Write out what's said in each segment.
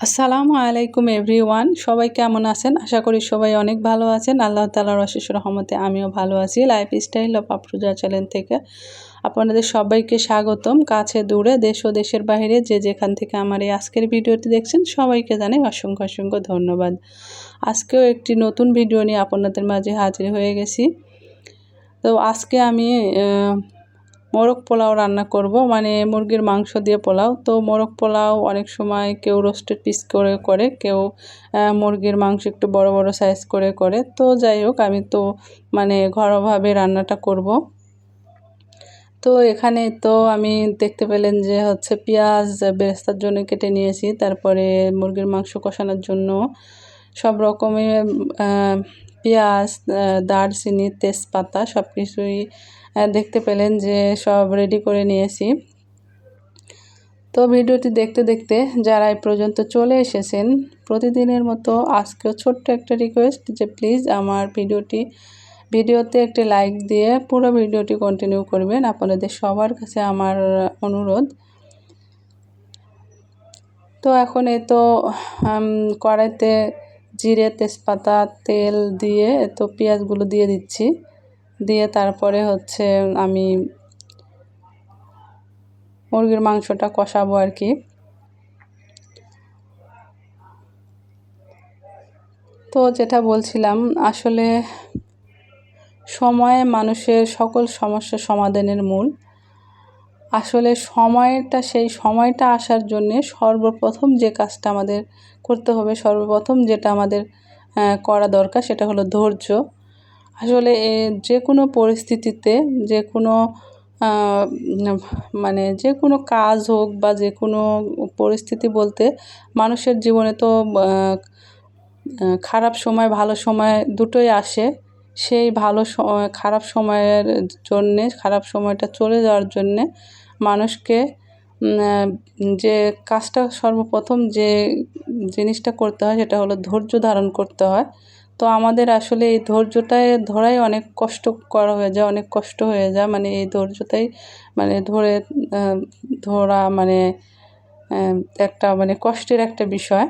আসসালামু আলাইকুম এভরিওয়ান, সবাই কেমন আছেন? আশা করি সবাই অনেক ভালো আছেন। আল্লাহ তালার অশেষ রহমতে আমিও ভালো আছি। Life style of Afroza channel থেকে আপনাদের সবাইকে স্বাগতম। কাছে দূরে, দেশ ও দেশের বাইরে যে যেখান থেকে আমার এই আজকের ভিডিওটি দেখছেন, সবাইকে জানাই অসংখ্য অসংখ্য ধন্যবাদ। আজকেও একটি নতুন ভিডিও নিয়ে আপনাদের মাঝে হাজির হয়ে গেছি। তো আজকে আমি মোরগ পোলাও রান্না করব। মানে মুরগির মাংস দিয়ে পোলাও। তো মোরগ পোলাও অনেক সময় কেউ রোস্টেড পিস করে করে, কেউ মুরগির মাংস একটু বড় বড় সাইজ করে করে। তো যাই হোক, আমি তো মানে ঘরোয়াভাবে রান্নাটা করব। তো এখানে তো আমি দেখতে পেলেন যে হচ্ছে পেঁয়াজ, বেরেস্তার জন্য কেটে নিয়েছি। তারপরে মুরগির মাংস কষানোর জন্য সব রকমের পেঁয়াজ দারচিনি, তেজপাতা সব কিছুই দেখতে পেলেন যে সব রেডি করে নিয়েছি। তো ভিডিওটি দেখতে দেখতে যারা এই পর্যন্ত চলে এসেছেন, প্রতিদিনের মতো আজকেও ছোট্ট একটা রিকোয়েস্ট যে প্লিজ আমার ভিডিওটি, ভিডিওতে একটি লাইক দিয়ে পুরো ভিডিওটি কন্টিনিউ করবেন। আপনাদের সবার কাছে আমার অনুরোধ। তো এখন এ তো কড়াইতে জিরে তেজপাতা, তেল দিয়ে তো পেঁয়াজগুলো দিয়ে দিচ্ছি। দিয়ে তারপরে হচ্ছে আমি মুরগির মাংসটা কষাবো আর কি। তো যেটা বলছিলাম, আসলে সময়ে মানুষের সকল সমস্যা সমাধানের মূল। আসলে সময়টা, সেই সময়টা আসার জন্যে সর্বপ্রথম যে কাজটা আমাদের করতে হবে, সর্বপ্রথম যেটা আমাদের করা দরকার সেটা হলো ধৈর্য। আসলে যে কোনো পরিস্থিতিতে যে কোনো মানে যে কোনো কাজ হোক বা যে কোনো পরিস্থিতি বলতে মানুষের জীবনে তো খারাপ সময়, ভালো সময় দুটোই আসে। সেই ভালো সময় খারাপ সময়ের জন্যে, খারাপ সময়টা চলে যাওয়ার জন্যে মানুষকে যে কাজটা সর্বপ্রথম যে জিনিসটা করতে হয় সেটা হলো ধৈর্য ধারণ করতে হয়। তো আমাদের আসলে এই ধৈর্যটায় ধরাই অনেক কষ্ট করা হয়ে যায়, অনেক কষ্ট হয়ে যায়। মানে এই ধৈর্যটাই মানে ধরে ধরা মানে একটা মানে কষ্টের একটা বিষয়।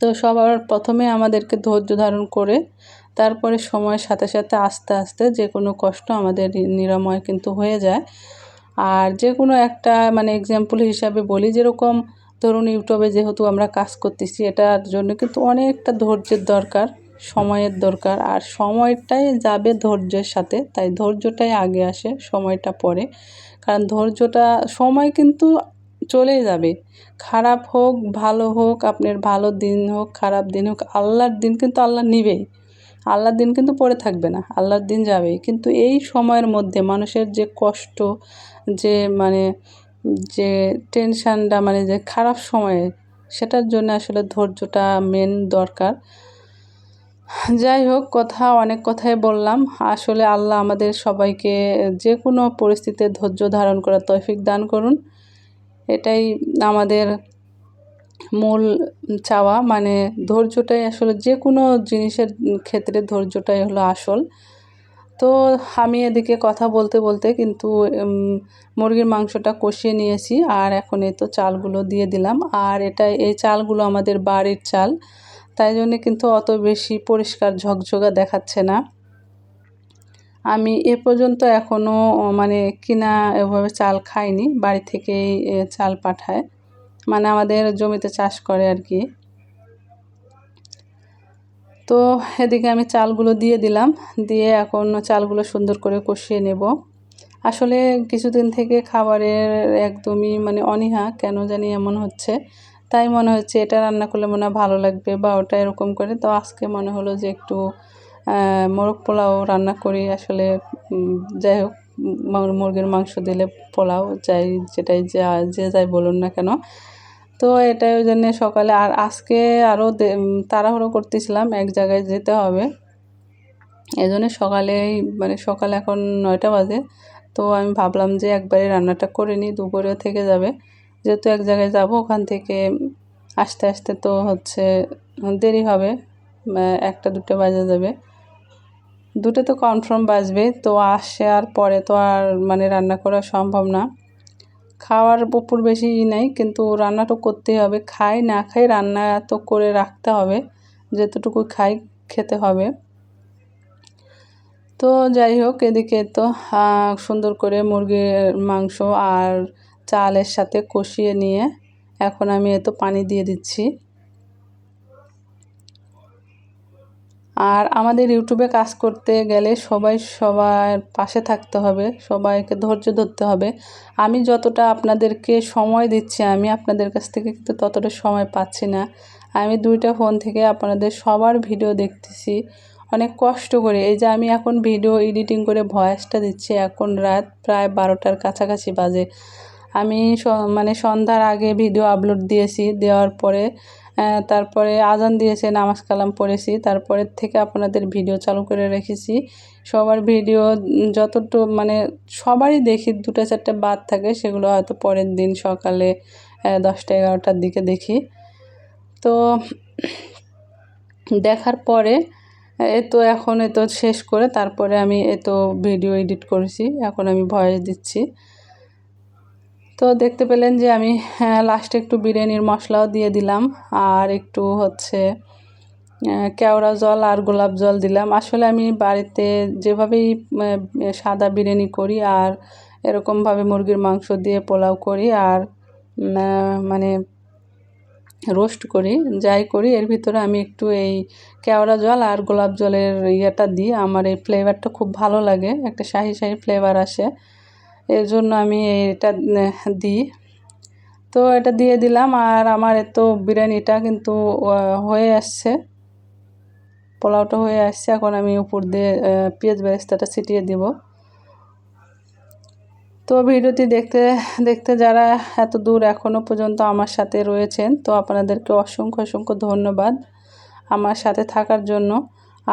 তো সবার প্রথমে আমাদেরকে ধৈর্য ধারণ করে, তারপরে সময়ের সাথে সাথে আস্তে আস্তে যে কোনো কষ্ট আমাদের নিরাময় কিন্তু হয়ে যায়। আর যে কোনো একটা মানে এক্সাম্পল হিসাবে বলি, যেরকম ধরুন ইউটিউবে যেহেতু আমরা কাজ করতেছি, এটার জন্য কিন্তু অনেকটা ধৈর্যের দরকার, সময়ের দরকার। আর সময়টাই যাবে ধৈর্যের সাথে, তাই ধৈর্যটাই আগে আসে, সময়টা পরে। কারণ ধৈর্যটা সময় কিন্তু চলে যাবে। খারাপ হোক, ভালো হোক, আপনার ভালো দিন হোক, খারাপ দিন হোক, আল্লাহর দিন কিন্তু আল্লাহ নিবেই আল্লাহর দিন কিন্তু পড়ে থাকবে না, আল্লাহর দিন যাবেই। কিন্তু এই সময়ের মধ্যে মানুষের যে কষ্ট, যে মানে যে টেনশানটা মানে যে খারাপ সময়ে, সেটার জন্য আসলে ধৈর্যটা মেন দরকার। যাই হোক, কথা অনেক কথাই বললাম। আসলে আল্লাহ আমাদের সবাইকে যে কোনো পরিস্থিতিতে ধৈর্য ধারণ করার তৌফিক দান করুন। এটাই আমাদের মূল চাওয়া। মানে ধৈর্যটাই আসলে যে কোনো জিনিসের ক্ষেত্রে ধৈর্যটাই হলো আসল। তো আমি এদিকে কথা বলতে বলতে কিন্তু মুরগির মাংসটা কষিয়ে নিয়েছি আর এখন এই তো চালগুলো দিয়ে দিলাম। আর এটা, এই চালগুলো আমাদের বাড়ির চাল, তাই জন্যে কিন্তু অত বেশি পরিষ্কার ঝকঝকা দেখাচ্ছে না। আমি এ পর্যন্ত এখনও মানে কিনা এভাবে চাল খাইনি, বাড়ি থেকেই চাল পাঠায়। মানে আমাদের জমিতে চাষ করে আর কি। তো এদিকে আমি চালগুলো দিয়ে দিলাম, দিয়ে এখন চালগুলো সুন্দর করে কষিয়ে নেব। আসলে কিছুদিন থেকে খাবারের একদমই মানে অনীহা, কেন জানি এমন হচ্ছে। তাই মনে হচ্ছে এটা রান্না করলে মনে হয় ভালো লাগবে বা ওটা এরকম করে। তো আজকে মনে হলো যে একটু মোরগ পোলাও রান্না করি। আসলে যাই হোক মুরগির মাংস দিলে পোলাও যাই, যেটাই যা, যে যাই বলুন না কেন। তো এটাই ওই জন্যে সকালে আর আজকে আরও তাড়াহুড়ো করতেছিলাম, এক জায়গায় যেতে হবে। এই জন্য সকালেই মানে সকালে এখন নয়টা বাজে। তো আমি ভাবলাম যে একবারে রান্নাটা করে নিই, দুপুরেও থেকে যাবে। যেহেতু এক জায়গায় যাব, ওখান থেকে আসতে আসতে তো হচ্ছে দেরি হবে একটা দুটো বাজে যাবে। দুটো তো কনফার্ম বাজবে, তো আসে আর পরে তো আর মানে রান্না করা সম্ভব না। খাওয়ার উপর বেশি নাই, কিন্তু রান্নাটা করতেই হবে। খাই, না খাই রান্না তো করে রাখতে হবে, যেতটুকু খাই খেতে হবে। তো যাই হোক, এদিকে তো সুন্দর করে মুরগির মাংস আর চালের সাথে কষিয়ে নিয়ে এখন আমি এত পানি দিয়ে দিচ্ছি। আর আমাদের ইউটিউবে কাজ করতে গেলে সবাই সবার পাশে থাকতে হবে, সবাইকে ধৈর্য ধরতে হবে। আমি যতটা আপনাদেরকে সময় দিচ্ছি, আমি আপনাদের কাছ থেকে কিন্তু ততটা সময় পাচ্ছি না। আমি দুইটা ফোন থেকে আপনাদের সবার ভিডিও দেখতেছি, অনেক কষ্ট করে। এই যে আমি এখন ভিডিও এডিটিং করে ভয়েসটা দিচ্ছি, এখন রাত প্রায় বারোটার কাছাকাছি বাজে। আমি মানে সন্ধ্যার আগে ভিডিও আপলোড দিয়েছি, দেওয়ার পরে তারপরে আজান দিয়েছে, নামাজ কালাম পড়েছি তারপরের থেকে আপনাদের ভিডিও চালু করে রেখেছি। সবার ভিডিও যতটুকু মানে সবারই দেখি, দুটো চারটে বাদ থাকে, সেগুলো হয়তো পরের দিন সকালে দশটা এগারোটার দিকে দেখি। তো দেখার পরে, এ তো এখন এ তো শেষ করে, তারপরে আমি এ তো ভিডিও এডিট করেছি, এখন আমি ভয়েস দিচ্ছি। তো দেখতে পেলেন যে আমি লাস্টে একটু বিরিয়ানির মশলাও দিয়ে দিলাম আর একটু হচ্ছে কেওড়া জল আর গোলাপ জল দিলাম। আসলে আমি বাড়িতে যেভাবেই সাদা বিরিয়ানি করি আর এরকমভাবে মুরগির মাংস দিয়ে পোলাও করি আর মানে রোস্ট করি, যাই করি, এর ভিতরে আমি একটু এই কেওড়া জল আর গোলাপ জলের ইয়েটা দিই। আমার এই ফ্লেভারটা খুব ভালো লাগে, একটা শাহি শাহি ফ্লেভার আসে। এর জন্য আমি এটা দিই। তো এটা দিয়ে দিলাম আর আমার এত বিরিয়ানিটা কিন্তু হয়ে আসছে। পোলাওটা হয়ে আসছে। এখন আমি উপর দিয়ে পেঁয়াজ বেরেস্তাটা ছিটিয়ে দিব। তো ভিডিওটি দেখতে দেখতে যারা এত দূর এখনও পর্যন্ত আমার সাথে রয়েছেন, তো আপনাদেরকে অসংখ্য অসংখ্য ধন্যবাদ আমার সাথে থাকার জন্য।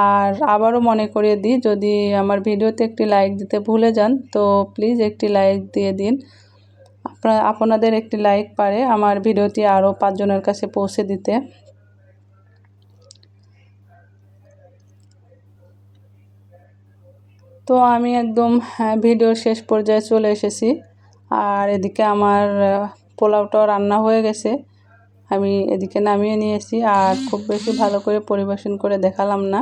আর আবারও মনে করিয়ে দিই, যদি আমার ভিডিওতে একটি লাইক দিতে ভুলে যান, তো প্লিজ একটি লাইক দিয়ে দিন। আপনাদের একটি লাইক পারে আমার ভিডিওটি আরও পাঁচজনের কাছে পৌঁছে দিতে। তো আমি একদম ভিডিওর শেষ পর্যায়ে চলে এসেছি। আর এদিকে আমার পোলাওটাও রান্না হয়ে গেছে। আমি এদিকে নামিয়ে নিয়েছি, আর খুব বেশি ভালো করে পরিবেশন করে দেখালাম না।